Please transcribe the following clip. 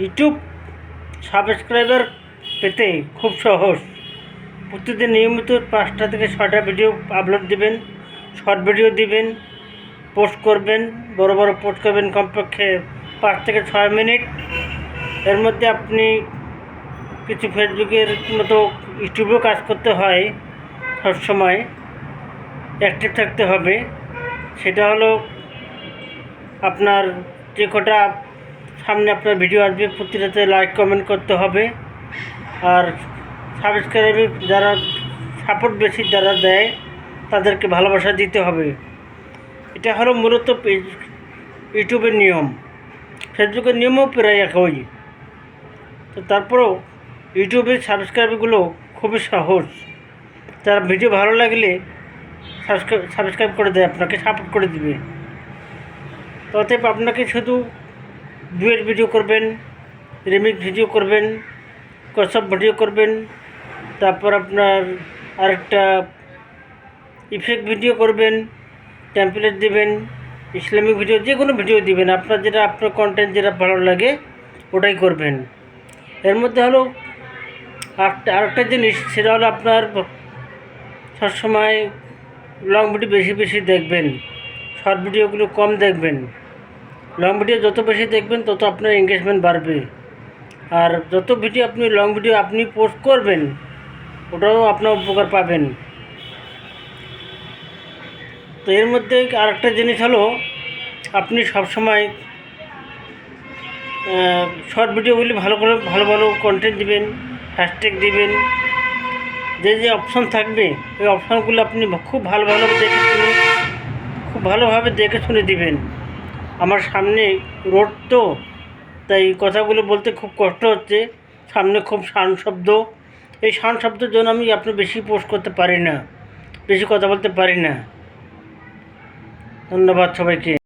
YouTube subscriber পেতে খুব সহজ। প্রতিদিন নিয়মিত পাঁচটা থেকে ছয়টা ভিডিও আপলোড দিবেন শর্ট ভিডিও দিবেন পোস্ট করবেন, বড় বড় পোস্ট করবেন কমপক্ষে পাঁচ থেকে ছয় মিনিট এর মধ্যে আপনি কিছু ফেসবুকের মতো ইউটিউবেও কাজ করতে হয় সবসময়। অ্যাক্টিভ থাকতে হবে। সেটা হলো আপনার যে কটা সামনে আপনার ভিডিও আসবে, প্রতিটাতে লাইক কমেন্ট করতে হবে। আর সাবস্ক্রাইব যারা সাপোর্ট বেশি যারা দেয়, তাদেরকে ভালোবাসা দিতে হবে। এটা হলো মূলত ইউটিউবের নিয়ম। ফেসবুকের নিয়মও প্রায় একই। তো তারপরেও ইউটিউবের সাবস্ক্রাইবগুলো খুবই সহজ। তার ভিডিও ভালো লাগলে সাবস্ক্রাইব সাবস্ক্রাইব করে দেয়, আপনাকে সাপোর্ট করে দিবে। অতএব আপনাকে শুধু ডুয়েট ভিডিও করবেন রিমিক্স ভিডিও করবেন কসব ভিডিও করবেন, তারপর আপনার আরেকটা ইফেক্ট ভিডিও করবেন টেমপ্লেট দেবেন, ইসলামিক ভিডিও যে কোনো ভিডিও দিবেন, আপনার যেটা, আপনার কন্টেন্ট যেটা ভালো লাগে, ওটাই করবেন। এর মধ্যে হলো আরেকটা জিনিস, সেটা হলো আপনার সবসময় লং ভিডিও বেশি বেশি দেখবেন শর্ট ভিডিওগুলো কম দেখবেন। লং ভিডিও যত বেশি দেখবেন, তত আপনার এঙ্গেজমেন্ট বাড়বে। আর যত ভিডিও আপনি লং ভিডিও আপনি পোস্ট করবেন, ওটাও আপনার উপকার পাবেন। তো এর মধ্যে আরেকটা জিনিস হলো, আপনি সবসময় শর্ট ভিডিওগুলি ভালো করে, ভালো ভালো কন্টেন্ট দিবেন হ্যাশট্যাগ দিবেন। যে যে অপশন থাকবে ওই অপশানগুলো আপনি খুব ভালো ভালোভাবে দেখে শুনে, খুব ভালোভাবে দেখে শুনে দিবেন। আমার সামনে রোড তো তাই কথাগুলো বলতে খুব কষ্ট হচ্ছে। সামনে খুব শান শব্দ। এই শান শব্দের জন্য আমি আপনি বেশি পোস্ট করতে পারি না। বেশি কথা বলতে পারি না। ধন্যবাদ সবাইকে।